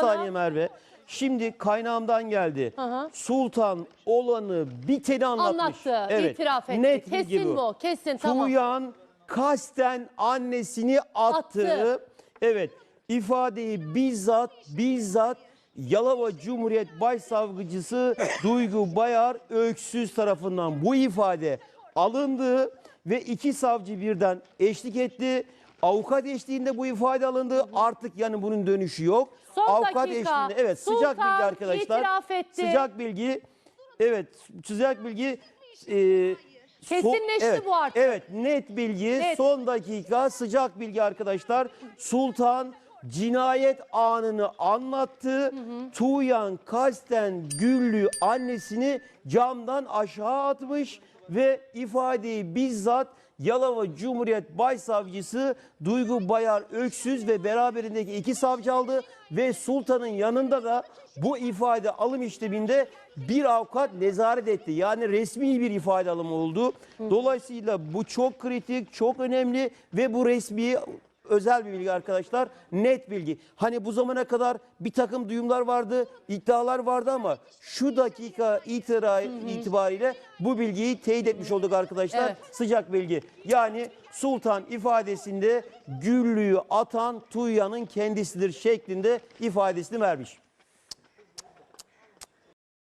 saniye Merve. Şimdi kaynağımdan geldi. hı. Sultan olanı biteni anlatmış. Anlattı, itiraf etti. Net bilgi Kesin bu, kesin, tamam. Tuğyan kasten annesini attı. Attı. Evet ifadeyi bizzat bizzat Yalova Cumhuriyet Başsavcısı Duygu Bayar Öksüz tarafından bu ifade alındı ve iki savcı birden eşlik etti. Avukat eşliğinde bu ifade alındı. Artık yani bunun dönüşü yok. Son Avukat dakika. eşliğinde evet sıcak Sultan bilgi arkadaşlar. itiraf etti. Sıcak bilgi. Evet sıcak bilgi e, Kesinleşti bu artık. Evet net bilgi Net. son dakika sıcak bilgi arkadaşlar. Sultan cinayet anını anlattı. Tuğyan kasten Güllü annesini camdan aşağı atmış ve ifadeyi bizzat Yalova Cumhuriyet Başsavcısı Duygu Bayar Öksüz ve beraberindeki iki savcı aldı ve Sultan'ın yanında da bu ifade alım işleminde bir avukat nezaret etti. Yani resmi bir ifade alımı oldu. Dolayısıyla bu çok kritik, çok önemli ve bu resmi özel bir bilgi arkadaşlar. Net bilgi. Hani bu zamana kadar bir takım duyumlar vardı, iddialar vardı ama şu dakika itira, itibariyle bu bilgiyi teyit etmiş olduk arkadaşlar. Evet. Sıcak bilgi. Yani Sultan ifadesinde güllüğü atan Tuğya'nın kendisidir şeklinde ifadesini vermiş.